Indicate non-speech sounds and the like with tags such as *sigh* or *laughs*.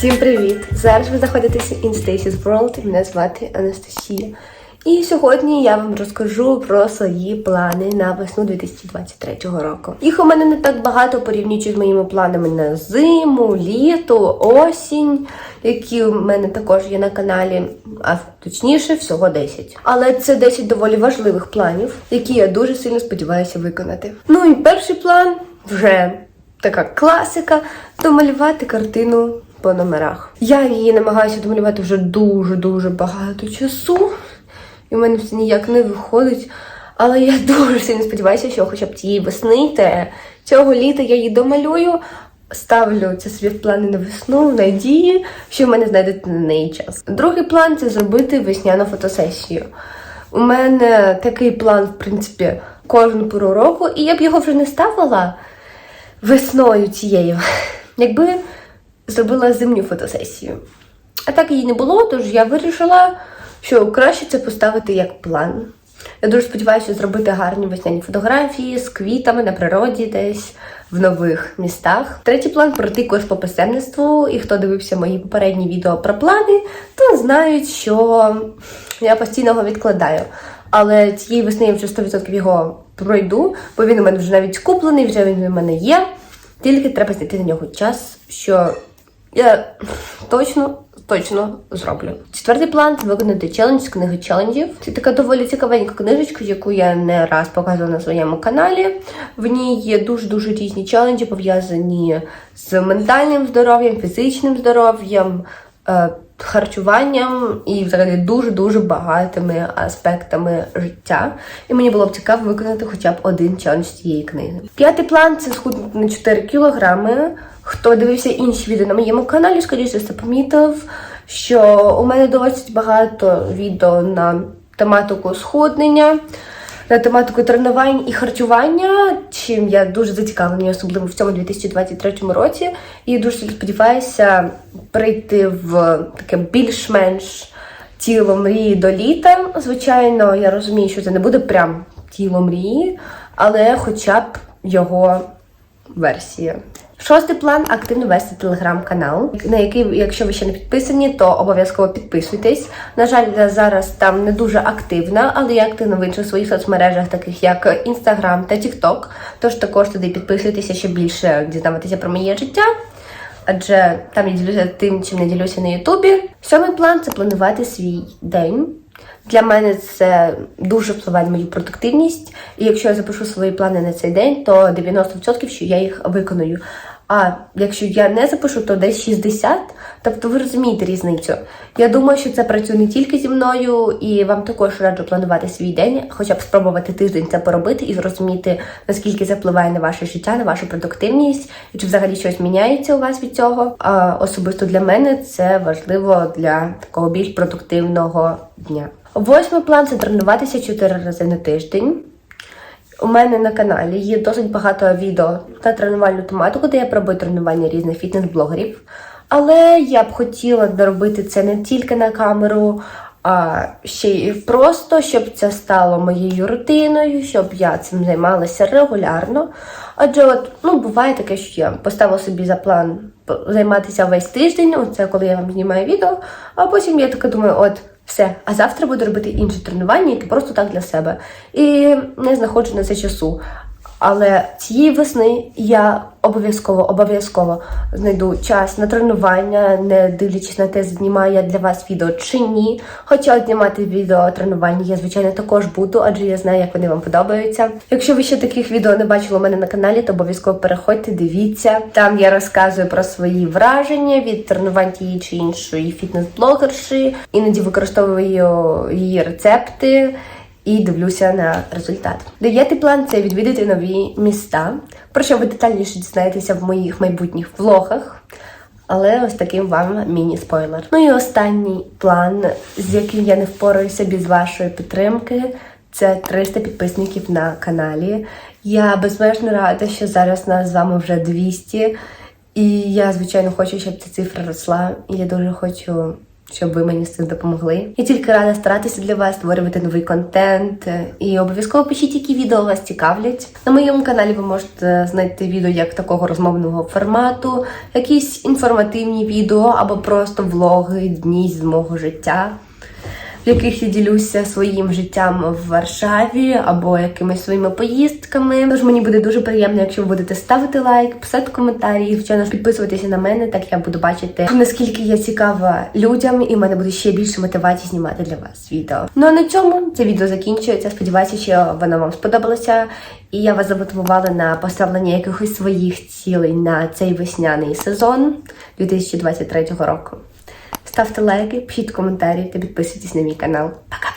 Всім привіт! Зараз ви знаходитеся in Stacy's World. Мене звати Анастасія. І сьогодні я вам розкажу про свої плани на весну 2023 року. Їх у мене не так багато порівнюючи з моїми планами на зиму, літо, осінь, які у мене також є на каналі, а точніше всього 10. Але це 10 доволі важливих планів, які я дуже сильно сподіваюся виконати. Ну і перший план вже така класика домалювати картину по номерах. Я її намагаюся домалювати вже дуже-дуже багато часу, і в мене все ніяк не виходить. Але я *laughs* дуже сильно сподіваюся, що хоча б цієї весни та цього літа я її домалюю. Ставлю це собі в плани на весну, в надії, що в мене знайдете на неї час. Другий план це зробити весняну фотосесію. У мене такий план, в принципі, кожну пору року, і я б його вже не ставила весною цією, *laughs* якби зробила зимню фотосесію. А так її не було, тож я вирішила, що краще це поставити як план. Я дуже сподіваюся зробити гарні весняні фотографії з квітами на природі десь в нових містах. Третій план пройти курс по писемництву. І хто дивився мої попередні відео про плани, то знають, що я постійно його відкладаю. Але цієї весни я вже 100% його пройду, бо він у мене вже навіть куплений, вже він у мене є. Тільки треба знайти на нього час, що я точно точно зроблю. Четвертий план це виконати челендж з книги челенджів. Це така доволі цікавенька книжечка, яку я не раз показувала на своєму каналі. В ній є дуже-дуже різні челенджі, пов'язані з ментальним здоров'ям, фізичним здоров'ям. Харчуванням і взагалі дуже-дуже багатими аспектами життя. І мені було б цікаво виконати хоча б один челендж цієї книги. П'ятий план це схуднути на 4 кілограми. Хто дивився інші відео на моєму каналі, скоріше все помітив, що у мене досить багато відео на тематику схуднення, на тематику тренувань і харчування, чим я дуже зацікавлена, особливо в цьому 2023 році. І дуже сподіваюся прийти в таке більш-менш тіло мрії до літа. Звичайно, я розумію, що це не буде прям тіло мрії, але хоча б його версія. Шостий план активно вести телеграм-канал, на який, якщо ви ще не підписані, то обов'язково підписуйтесь. На жаль, я зараз там не дуже активна, але я активна в інших своїх соцмережах, таких як Instagram та TikTok. Тож також туди підписуйтеся, щоб більше дізнаватися про моє життя. Адже там я ділюся тим, чим не ділюся на Ютубі. Сьомий план це планувати свій день. Для мене це дуже впливає на мою продуктивність. І якщо я запишу свої плани на цей день, то 90% що я їх виконую. А якщо я не запишу, то десь 60. Тобто ви розумієте різницю. Я думаю, що це працює не тільки зі мною, і вам також раджу планувати свій день, хоча б спробувати тиждень це поробити і зрозуміти, наскільки це впливає на ваше життя, на вашу продуктивність, і чи взагалі щось міняється у вас від цього. А особисто для мене це важливо для такого більш продуктивного дня. Восьмий план це тренуватися 4 рази на тиждень. У мене на каналі є досить багато відео на тренувальну тематику, де я пробую тренування різних фітнес-блогерів. Але я б хотіла доробити це не тільки на камеру, а ще й просто, щоб це стало моєю рутиною, щоб я цим займалася регулярно. Адже от, ну, буває таке, що я поставила собі за план займатися весь тиждень, оце коли я вам знімаю відео, а потім я така думаю, от. Все, а завтра буду робити інше тренування, яке просто так для себе. І не знаходжу на це часу. Але цієї весни я обов'язково обов'язково знайду час на тренування, не дивлячись на те, знімаю я для вас відео чи ні. Хоча знімати відео тренування я, звичайно, також буду, адже я знаю, як вони вам подобаються. Якщо ви ще таких відео не бачили у мене на каналі, то обов'язково переходьте, дивіться. Там я розказую про свої враження від тренувань тієї чи іншої фітнес-блогерші, іноді використовую її рецепти і дивлюся на результат. Дев'ятий план це відвідати нові міста, про що ви детальніше дізнаєтеся в моїх майбутніх влогах. Але ось таким вам міні-спойлер. Ну і останній план, з яким я не впораюся без вашої підтримки, це 300 підписників на каналі. Я безмежно рада, що зараз нас з вами вже 200. І я, звичайно, хочу, щоб ця цифра росла. І я дуже хочу щоб ви мені з цим допомогли. Я тільки рада старатися для вас, створювати новий контент. І обов'язково пишіть, які відео вас цікавлять. На моєму каналі ви можете знайти відео як такого розмовного формату, якісь інформативні відео або просто влоги, дні з мого життя в яких я ділюся своїм життям в Варшаві або якимись своїми поїздками. Тож мені буде дуже приємно, якщо ви будете ставити лайк, писати коментарі, звичайно підписуватися на мене. Так я буду бачити наскільки я цікава людям, і в мене буде ще більше мотивації знімати для вас відео. Ну а на цьому це відео закінчується. Сподіваюся, що воно вам сподобалося. І я вас замотивувала на поставлення якихось своїх цілей на цей весняний сезон 2023 року. Ставте лайки, пишіть коментарі та підписуйтесь на мій канал. Пока!